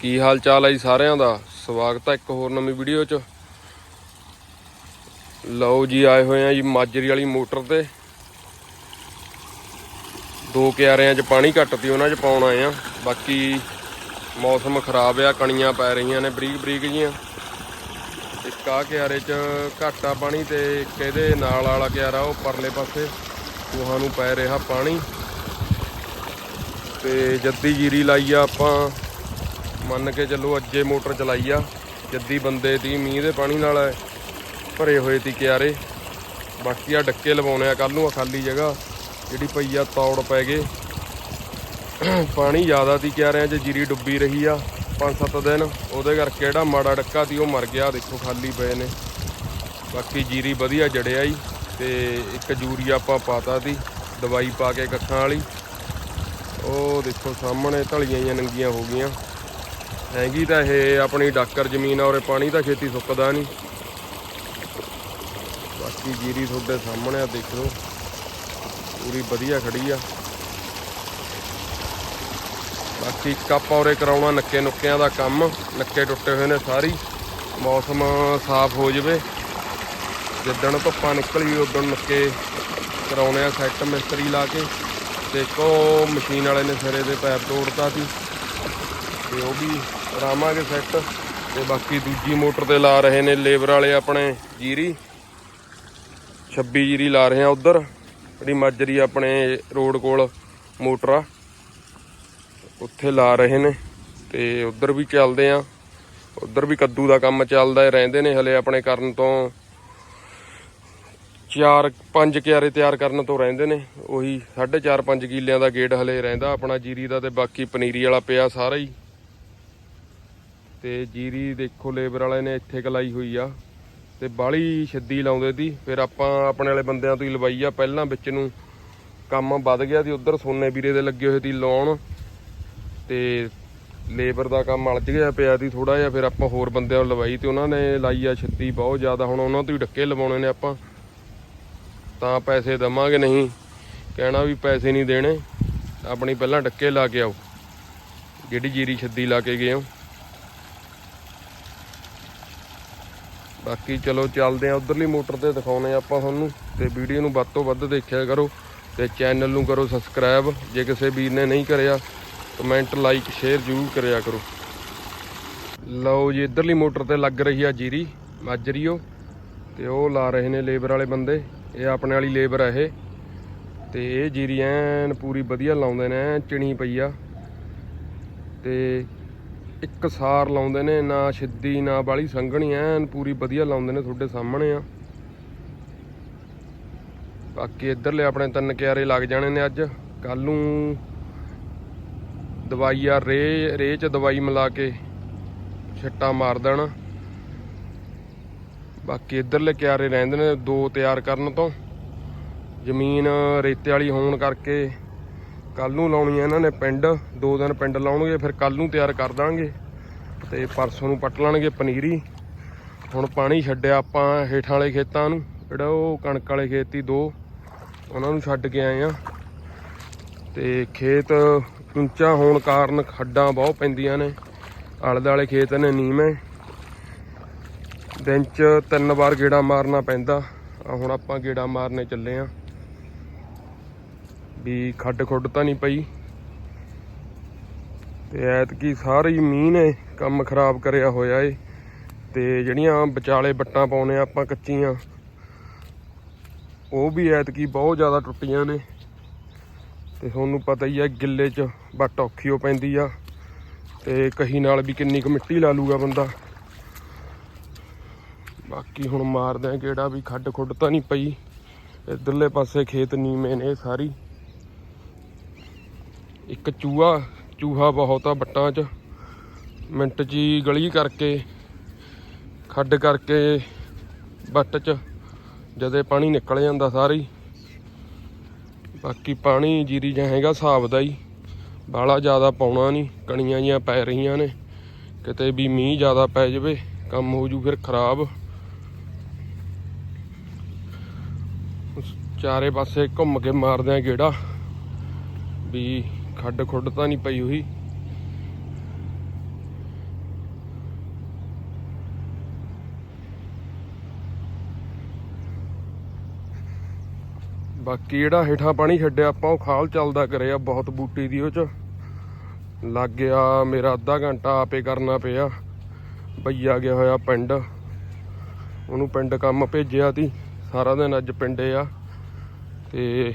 ਕੀ ਹਾਲ ਚਾਲ ਹੈ ਜੀ ਸਾਰਿਆਂ ਦਾ? ਸਵਾਗਤ ਹੈ ਇੱਕ ਹੋਰ ਨਵੀਂ ਵੀਡੀਓ 'ਚ। ਲਓ ਜੀ, ਆਏ ਹੋਏ ਆ ਜੀ ਮਾਜਰੀ ਵਾਲੀ ਮੋਟਰ ਤੇ। ਦੋ ਕਿਆਰਿਆਂ 'ਚ ਪਾਣੀ ਘੱਟ ਤੀ ਉਹਨਾਂ 'ਚ ਪਾਉਣ ਆਏ ਆ। ਬਾਕੀ ਮੌਸਮ ਖਰਾਬ ਆ, ਕਣੀਆਂ ਪੈ ਰਹੀਆਂ ਨੇ ਬਰੀਕ ਬਰੀਕ ਜੀਆਂ। ਇੱਕ ਆ ਕਿਆਰੇ 'ਚ ਘੱਟ ਆ ਪਾਣੀ ਤੇ ਇੱਕ ਇਹਦੇ ਨਾਲ ਵਾਲਾ ਕਿਆਰਾ, ਉਹ ਪਰਲੇ ਪਾਸੇ ਕੋਹਾਂ ਨੂੰ ਪੈ ਰਿਹਾ ਪਾਣੀ। ਤੇ ਜੱਦੀ ਜੀਰੀ ਲਾਈ ਆ ਆਪਾਂ। ਮੰਨ ਕੇ ਚੱਲੋ ਅੱਜੇ ਮੋਟਰ ਚਲਾਈ ਆ, ਜੱਦੀ ਬੰਦੇ ਦੀ ਮੀਂਹ ਦੇ ਪਾਣੀ ਨਾਲ ਭਰੇ ਹੋਏ ਤੀ ਕਿਆਰੇ। ਬਾਕੀ ਆ ਡੱਕੇ ਲਵਾਉਣੇ ਆ ਕੱਲ ਨੂੰ ਆ ਖਾਲੀ ਜਗ੍ਹਾ ਜਿਹੜੀ ਪਈ ਆ, ਤੌੜ ਪੈ ਗਏ। ਪਾਣੀ ਜ਼ਿਆਦਾ ਤੀ ਕਿਆਰਿਆਂ 'ਚ, ਜੀਰੀ ਡੁੱਬੀ ਰਹੀ ਆ 5-7 ਦਿਨ। ਉਹਦੇ ਕਰਕੇ ਜਿਹੜਾ ਮਾੜਾ ਡੱਕਾ ਤੀ ਉਹ ਮਰ ਗਿਆ, ਦੇਖੋ ਖਾਲੀ ਪਏ ਨੇ। ਬਾਕੀ ਜੀਰੀ ਵਧੀਆ ਜੜਿਆ ਈ, ਤੇ ਇੱਕ ਯੂਰੀਆ ਆਪਾਂ ਪਾਤਾ ਤੀ ਦਵਾਈ ਪਾ ਕੇ ਕੱਖਾਂ ਵਾਲੀ। ਉਹ ਦੇਖੋ ਸਾਹਮਣੇ ਢਲੀਆਂ ਜਾਂ ਨੰਗੀਆਂ ਹੋ ਗਈਆਂ। ਹੈਗੀ ਤਾਂ ਇਹ ਆਪਣੀ ਡਾਕਰ ਜ਼ਮੀਨ ਆ ਔਰ ਪਾਣੀ ਤਾਂ ਛੇਤੀ ਸੁੱਕਦਾ ਨਹੀਂ। ਬਾਕੀ ਜੀਰੀ ਤੁਹਾਡੇ ਸਾਹਮਣੇ ਆ, ਦੇਖੋ। ਪੂਰੀ ਵਧੀਆ ਖੜੀ ਆ। ਬਾਕੀ ਕੱਪ ਔਰੇ ਕਰਾਉਣਾ ਨੱਕੇ ਨੁੱਕਿਆਂ ਦਾ ਕੰਮ, ਨੱਕੇ ਟੁੱਟੇ ਹੋਏ ਨੇ ਸਾਰੀ। ਮੌਸਮ ਸਾਫ਼ ਹੋ ਜਵੇ। ਜਿੱਦਣ ਧੁੱਪਾਂ ਨਿਕਲੀ, ਉਦੋਂ ਨੱਕੇ ਕਰਾਉਣੇ ਆ ਸੈੱਟ ਮਿਸਤਰੀ ਲਾ ਕੇ। ਦੇਖੋ, ਮਸ਼ੀਨ ਵਾਲੇ ਨੇ ਸਿਰੇ ਦੇ ਪੈਪ ਤੋੜਤਾ ਸੀ। ਤੇ ਉਹ ਵੀ ਕਰਾਵਾਂਗੇ ਸੈੱਟ ਤੇ ਬਾਕੀ ਦੂਜੀ ਮੋਟਰ ਤੇ ਲਾ ਰਹੇ ਨੇ ਲੇਬਰ ਵਾਲੇ ਆਪਣੇ ਜੀਰੀ। 26 ਜੀਰੀ ਲਾ ਰਹੇ ਆ ਉਧਰ, ਜਿਹੜੀ ਮਾਜਰੀ ਆਪਣੇ ਰੋਡ ਕੋਲ ਮੋਟਰ ਆ। ਉੱਥੇ ਲਾ ਰਹੇ ਨੇ ਤੇ ਉਧਰ ਵੀ ਚੱਲਦੇ ਆ। ਉਧਰ ਵੀ ਕੱਦੂ ਦਾ ਕੰਮ ਚੱਲਦਾ ਹੈ ਰਹਿੰਦੇ ਨੇ ਹਲੇ ਆਪਣੇ ਕਰਨ ਤੋਂ ਚਾਰ, ਪੰਜ ਕਿਆਰੇ ਤਿਆਰ ਕਰਨ ਤੋਂ ਰਹਿੰਦੇ ਨੇ। ਉਹੀ 4.5 5 ਕਿੱਲਿਆਂ ਦਾ ਗੇਟ ਹਲੇ ਰਹਿੰਦਾ ਆਪਣਾ ਜੀਰੀ ਦਾ ਤੇ ਬਾਕੀ ਪਨੀਰੀ ਵਾਲਾ ਪਿਆ ਸਾਰਾ ਹੀ। ਤੇ ਜੀਰੀ ਦੇਖੋ ਲੇਬਰ ਵਾਲੇ ਨੇ ਇੱਥੇ ਕਲਾਈ ਹੋਈ ਆ ਤੇ ਬਾਲੀ ਛੱਦੀ ਲਾਉਂਦੇ ਸੀ ਫਿਰ ਆਪਾਂ ਆਪਣੇ ਵਾਲੇ ਬੰਦਿਆਂ ਤੋਂ ਹੀ ਲਵਾਈ ਆ। ਪਹਿਲਾਂ ਵਿੱਚ ਨੂੰ ਕੰਮ ਵੱਧ ਗਿਆ ਸੀ। ਉਧਰ ਸੋਨੇ ਵੀਰੇ ਦੇ ਲੱਗੇ ਹੋਏ ਸੀ ਲਾਉਣ। ਤੇ ਲੇਬਰ ਦਾ ਕੰਮ ਅਲਝ ਗਿਆ ਪਿਆ ਸੀ ਥੋੜਾ ਜਿਹਾ। ਫਿਰ ਆਪਾਂ ਹੋਰ ਬੰਦਿਆਂ ਨੂੰ ਲਵਾਈ ਤੇ ਉਹਨਾਂ ਨੇ ਲਾਈ ਆ ਛੱਤੀ ਬਹੁਤ ਜ਼ਿਆਦਾ। ਹੁਣ ਉਹਨਾਂ ਤੋਂ ਹੀ ਡੱਕੇ ਲਵਾਉਣੇ ਨੇ ਆਪਾਂ। ਤਾਂ ਪੈਸੇ ਦਵਾਂਗੇ ਨਹੀਂ। ਕਹਿਣਾ ਵੀ ਪੈਸੇ ਨਹੀਂ ਦੇਣੇ। ਆਪਣੀ ਪਹਿਲਾਂ ਡੱਕੇ ਲਾ ਕੇ ਆਓ। ਜਿਹੜੀ ਜੀਰੀ ਛੱਦੀ ਲਾ ਕੇ ਗਏ ਹੋ। ਬਾਕੀ ਚਲੋ ਚੱਲਦੇ ਆ, ਉਧਰਲੀ ਮੋਟਰ ਤੇ ਦਿਖਾਉਨੇ ਆਪਾਂ ਤੁਹਾਨੂੰ ਤੇ ਵੀਡੀਓ ਨੂੰ ਵੱਧ ਤੋਂ ਵੱਧ ਦੇਖਿਆ ਕਰੋ ਤੇ ਚੈਨਲ ਨੂੰ ਕਰੋ ਸਬਸਕ੍ਰਾਈਬ ਜੇ ਕਿਸੇ ਵੀਰ ਨੇ ਨਹੀਂ ਕਰਿਆ ਕਮੈਂਟ ਲਾਈਕ ਸ਼ੇਅਰ ਜ਼ਰੂਰ ਕਰਿਆ ਕਰੋ। ਲਓ ਜੀ, ਇਧਰਲੀ ਮੋਟਰ ਤੇ ਲੱਗ ਰਹੀ ਆ ਜੀਰੀ ਮਾਜਰੀਓ ਤੇ ਉਹ ਲਾ ਰਹੇ ਨੇ ਲੇਬਰ ਵਾਲੇ ਬੰਦੇ, ਇਹ ਆਪਣੇ ਵਾਲੀ ਲੇਬਰ ਆ ਇਹ। ਤੇ ਇਹ ਜੀਰੀ ਐਨ ਪੂਰੀ ਵਧੀਆ ਲਾਉਂਦੇ ਨੇ, ਐਨ ਚਿਣੀ ਪਈ ਆ। ਤੇ ਇੱਕ ਸਾਰ ਲਾਉਂਦੇ ਨੇ, ਨਾ ਛਿੱਦੀ, ਨਾ ਬਾਲੀ ਸੰਘਣੀ, ਐਨ ਪੂਰੀ ਵਧੀਆ ਲਾਉਂਦੇ ਨੇ ਤੁਹਾਡੇ ਸਾਹਮਣੇ ਆ। ਬਾਕੀ ਇੱਧਰਲੇ ਆਪਣੇ ਤਿੰਨ ਕਿਆਰੇ ਲੱਗ ਜਾਣੇ ਨੇ ਅੱਜ। ਕੱਲ ਨੂੰ ਦਵਾਈ ਆ, ਰੇ ਰੇ ਚ ਦਵਾਈ ਮਿਲਾ ਕੇ ਛੱਟਾ ਮਾਰ ਦੇਣਾ। ਬਾਕੀ ਇੱਧਰਲੇ ਕਿਆਰੇ ਰਹਿੰਦੇ ਨੇ, ਦੋ ਤਿਆਰ ਕਰਨ ਤੋਂ। ਜ਼ਮੀਨ ਰੇਤੇ ਵਾਲੀ ਹੋਣ ਕਰਕੇ ਕੱਲ ਨੂੰ ਲਾਉਣੀ ਆ ਇਹਨਾਂ ਨੇ ਪਿੰਡ, ਦੋ ਦਿਨ ਪਿੰਡ ਲਾਉਣਗੇ, ਫਿਰ ਕੱਲ ਨੂੰ ਤਿਆਰ ਕਰ ਦਾਂਗੇ। ਤੇ ਪਰਸੋਂ ਨੂੰ ਪੱਟ ਲਾਣਗੇ ਪਨੀਰੀ। ਹੁਣ ਪਾਣੀ ਛੱਡਿਆ ਆਪਾਂ ਹੇਠਾਂ ਵਾਲੇ ਖੇਤਾਂ ਨੂੰ, ਜਿਹੜਾ ਉਹ ਕਣਕ ਵਾਲੇ ਖੇਤ ਸੀ ਦੋ, ਉਹਨਾਂ ਨੂੰ ਛੱਡ ਕੇ ਆਏ ਆ। ਤੇ ਖੇਤ ਉੱਚਾ ਹੋਣ ਕਾਰਨ ਖੱਡਾਂ ਬਹੁਤ ਪੈਂਦੀਆਂ ਨੇ ਆਲੇ ਦੁਆਲੇ ਖੇਤ ਨੇ ਨੀਵੇਂ। ਦਿਨ ਚ ਤਿੰਨ ਵਾਰ ਗੇੜਾ ਮਾਰਨਾ ਪੈਂਦਾ। ਹੁਣ ਆਪਾਂ ਗੇੜਾ ਮਾਰਨੇ ਚੱਲੇ ਆ। ਵੀ ਖੱਡ ਖੁੱਡ ਤਾਂ ਨਹੀਂ ਪਈ। ਤੇ ਐਤਕੀ ਸਾਰੀ ਮੀਂਹ ਨੇ, ਕੰਮ ਖਰਾਬ ਕਰਿਆ ਹੋਇਆ ਏ। ਤੇ ਜਿਹੜੀਆਂ ਵਿਚਾਲੇ ਬੱਟਾਂ ਪਾਉਨੇ ਆ ਆਪਾਂ ਕੱਚੀਆਂ, ਉਹ ਵੀ ਐਤਕੀ ਬਹੁਤ ਜ਼ਿਆਦਾ ਟੁੱਟੀਆਂ ਨੇ। ਤੇ ਤੁਹਾਨੂੰ ਪਤਾ ਹੀ ਹੈ ਗਿੱਲੇ 'ਚ ਬੱਟ ਔਖੀ ਹੋ ਪੈਂਦੀ ਆ। ਤੇ ਕਹੀ ਨਾਲ ਵੀ ਕਿੰਨੀ ਕੁ ਮਿੱਟੀ ਲਾ ਲੂਗਾ ਬੰਦਾ। ਬਾਕੀ ਹੁਣ ਮਾਰਦੇ ਆ ਕਿਹੜਾ ਵੀ ਖੱਡ ਖੁੱਡ ਤਾਂ ਨਹੀਂ ਪਈ। ਇਧਰਲੇ ਪਾਸੇ ਖੇਤ ਨੀਵੇਂ ਨੇ ਸਾਰੀ। ਇੱਕ ਚੂਹਾ ਚੂਹਾ ਬਹੁਤ ਆ ਬੱਟਾਂ 'ਚ। ਮਿੰਟ 'ਚ ਹੀ ਗਲੀ ਕਰਕੇ, ਖੱਡ ਕਰਕੇ ਬੱਟ 'ਚ, ਜਦੇ ਪਾਣੀ ਨਿਕਲ ਜਾਂਦਾ ਸਾਰੀ। ਬਾਕੀ ਪਾਣੀ ਜੀਰੀ ਜਾਂ ਹੈਗਾ ਹਿਸਾਬ ਦਾ ਹੀ। ਬਾਲਾ ਜ਼ਿਆਦਾ ਪਾਉਣਾ ਨਹੀਂ ਕਣੀਆਂ ਜੀਆਂ ਪੈ ਰਹੀਆਂ ਨੇ। ਕਿਤੇ ਵੀ ਮੀਂਹ ਜ਼ਿਆਦਾ ਪੈ ਜਾਵੇ, ਕੰਮ ਹੋ ਜੂ ਫਿਰ ਖਰਾਬ। ਚਾਰੇ ਪਾਸੇ ਘੁੰਮ ਕੇ ਮਾਰਦੇ ਆ ਗੇੜਾ। ਵੀ ਖੱਡ ਖੁੱਡ ਤਾਂ ਨਹੀਂ ਪਈ ਹੋਈ। ਬਾਕੀ ਜਿਹੜਾ ਹੇਠਾਂ ਪਾਣੀ ਛੱਡਿਆ, ਆਪਾਂ ਉਹ ਖਾਲ ਚੱਲਦਾ ਕਰਿਆ ਬਹੁਤ ਬੂਟੀ ਦੀ ਉਹ ਚ। ਲੱਗ ਗਿਆ ਮੇਰਾ ਅੱਧਾ ਘੰਟਾ ਆਪੇ ਕਰਨਾ ਪਿਆ। ਬਈਆ ਗਿਆ ਹੋਇਆ ਪਿੰਡ। ਉਹਨੂੰ ਪਿੰਡ ਕੰਮ ਭੇਜਿਆ ਤੀ ਸਾਰਾ ਦਿਨ ਅੱਜ ਪਿੰਡੇ ਆ। ਤੇ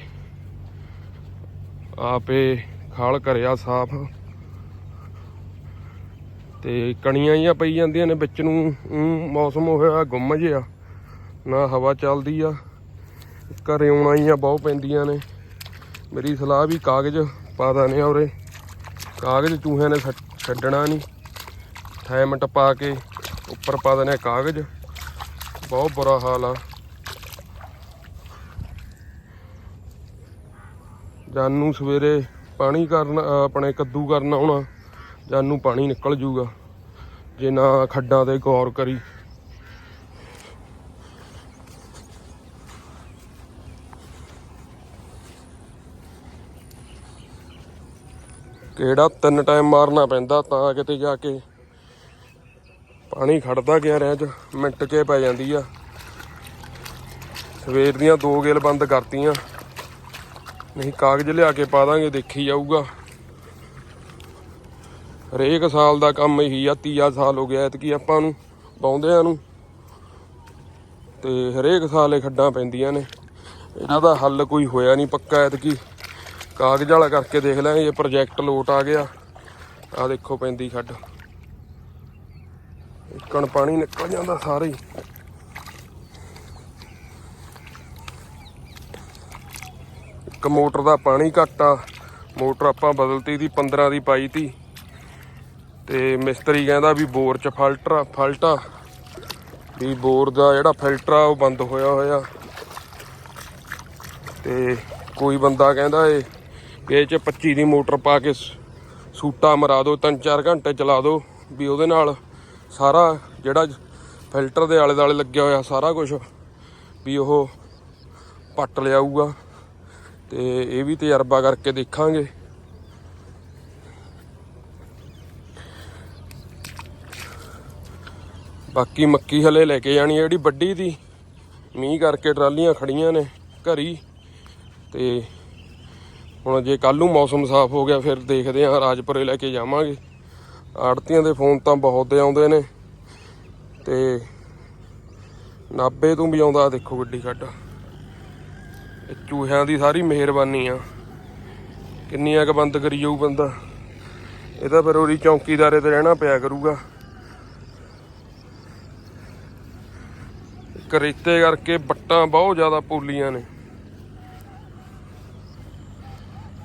ਆਪੇ ਖਾਲ ਕਰਿਆ ਸਾਫ਼। ਤੇ ਕਣੀਆਂ ਹੀ ਪਈ ਜਾਂਦੀਆਂ ਨੇ ਵਿੱਚ ਨੂੰ ਮੌਸਮ ਹੋਇਆ ਗੁੰਮ ਜਿਹਾ, ਨਾ ਹਵਾ ਚੱਲਦੀ ਆ। ਘਰੇ ਆਉਣਾ ਹੀ ਆ ਬਹੁਤ ਪੈਂਦੀਆਂ ਨੇ। ਮੇਰੀ ਸਲਾਹ ਵੀ ਕਾਗਜ਼ ਪਾ ਦਨੇ ਆ ਉਰੇ। ਕਾਗਜ਼ ਚੂਹਿਆਂ ਨੇ ਛੱਡ- ਛੱਡਣਾ ਨਹੀਂ ਥੈਮਟ ਪਾ ਕੇ ਉੱਪਰ ਪਾ ਦਨੇ ਕਾਗਜ਼। ਬਹੁਤ ਬੁਰਾ ਹਾਲ ਆ। ਜਾਨੂੰ ਸਵੇਰੇ ਪਾਣੀ ਕਰਨ ਆਪਣੇ ਕੱਦੂ ਕਰਨ ਆਉਣਾ ਜਾਨੂੰ ਪਾਣੀ ਨਿਕਲ ਜੂਗਾ, ਜੇ ਨਾ ਖੱਡਾਂ ਤੇ ਗੌਰ ਕਰੀ। ਕਿਹੜਾ ਤਿੰਨ ਟਾਈਮ ਮਾਰਨਾ ਪੈਂਦਾ ਤਾਂ ਕਿਤੇ ਜਾ ਕੇ। ਪਾਣੀ ਖੜਦਾ ਗਿਆ ਰਹਿ ਚ, ਮਿੰਟ ਕੇ ਪੈ ਜਾਂਦੀ ਆ। ਸਵੇਰ ਦੀਆਂ ਦੋ ਗੇਲ ਬੰਦ ਕਰਤੀਆਂ। ਨਹੀਂ, ਕਾਗਜ਼ ਲਿਆ ਕੇ ਪਾ ਦਾਂਗੇ, ਦੇਖੀ ਜਾਊਗਾ। ਹਰੇਕ ਸਾਲ ਦਾ ਕੰਮ ਇਹੀ ਆ, ਤੀਆ ਸਾਲ ਹੋ ਗਿਆ ਐਤਕੀ ਆਪਾਂ ਨੂੰ ਪਾਉਂਦਿਆਂ ਨੂੰ। ਤੇ ਹਰੇਕ ਸਾਲ ਇਹ ਖੱਡਾਂ ਪੈਂਦੀਆਂ ਨੇ। ਇਹਨਾਂ ਦਾ ਹੱਲ ਕੋਈ ਹੋਇਆ ਨਹੀਂ ਪੱਕਾ ਐਤਕੀ। ਕਾਗਜ਼ ਵਾਲਾ ਕਰਕੇ ਦੇਖ ਲਾਂਗੇ ਜੇ ਪ੍ਰੋਜੈਕਟ ਲੋਟ ਆ ਗਿਆ। ਆ ਦੇਖੋ ਪੈਂਦੀ ਖੱਡ। ਇੱਕਣ ਪਾਣੀ ਨਿਕਲ ਜਾਂਦਾ ਸਾਰੇ ਹੀ। ਇੱਕ ਮੋਟਰ ਦਾ ਪਾਣੀ ਘੱਟ ਆ, ਮੋਟਰ ਆਪਾਂ ਬਦਲਤੀ ਦੀ 15 ਦੀ ਪਾਈ ਤੀ। ਤੇ ਮਿਸਤਰੀ ਕਹਿੰਦਾ ਵੀ ਬੋਰ ਚ ਫਲਟਰ ਆ, ਫਲਟ ਆ। ਵੀ ਬੋਰ ਦਾ ਜਿਹੜਾ ਫਿਲਟਰ ਆ, ਉਹ ਬੰਦ ਹੋਇਆ ਹੋਇਆ। ਤੇ ਕੋਈ ਬੰਦਾ ਕਹਿੰਦਾ ਏ, ਵੀ ਇਹ ਚ 25 ਦੀ ਮੋਟਰ ਪਾ ਕੇ ਸੂਟਾ ਮਰਾ ਦਿਓ ਤਿੰਨ ਚਾਰ ਘੰਟੇ ਚਲਾ ਦਿਓ ਵੀ ਉਹਦੇ ਨਾਲ ਸਾਰਾ ਜਿਹੜਾ ਫਿਲਟਰ ਦੇ ਆਲੇ ਦੁਆਲੇ ਲੱਗਿਆ ਹੋਇਆ ਸਾਰਾ ਕੁਝ ਵੀ ਉਹ ਪੱਟ ਲਿਆਊਗਾ। ਤੇ ਇਹ ਵੀ ਤਜਰਬਾ ਕਰਕੇ ਦੇਖਾਂਗੇ। ਬਾਕੀ ਮੱਕੀ ਹਲੇ ਲੈ ਕੇ ਜਾਣੀ ਜਿਹੜੀ ਵੱਡੀ ਦੀ। ਮੀਂਹ ਕਰਕੇ ਟਰਾਲੀਆਂ ਖੜੀਆਂ ਨੇ ਘਰੀ। ਤੇ ਹੁਣ ਜੇ ਕੱਲ ਨੂੰ ਮੌਸਮ ਸਾਫ਼ ਹੋ ਗਿਆ, ਫਿਰ ਦੇਖਦੇ ਹਾਂ ਰਾਜਪੁਰੇ ਲੈ ਕੇ ਜਾਵਾਂਗੇ। ਆੜਤੀਆਂ ਦੇ ਫੋਨ ਤਾਂ ਬਹੁਤ ਆਉਂਦੇ ਨੇ। ਤੇ ਨਾਬੇ ਤੋਂ ਵੀ ਆਉਂਦਾ, ਦੇਖੋ ਗੱਡੀ ਖੱਡ ਚੂਹਿਆਂ ਦੀ ਸਾਰੀ ਮਿਹਰਬਾਨੀ ਆ। ਕਿੰਨੀਆਂ ਕੁ ਬੰਦ ਕਰੀ ਜਾਊ ਬੰਦਾ। ਇਹ ਤਾਂ ਫਿਰ ਉਹਦੀ ਚੌਂਕੀਦਾਰੇ ਤੇ ਰਹਿਣਾ ਪਿਆ ਕਰੂਗਾ। ਕਰੇਤੇ ਕਰਕੇ ਬੱਟਾਂ ਬਹੁਤ ਜ਼ਿਆਦਾ ਪੋਲੀਆਂ ਨੇ।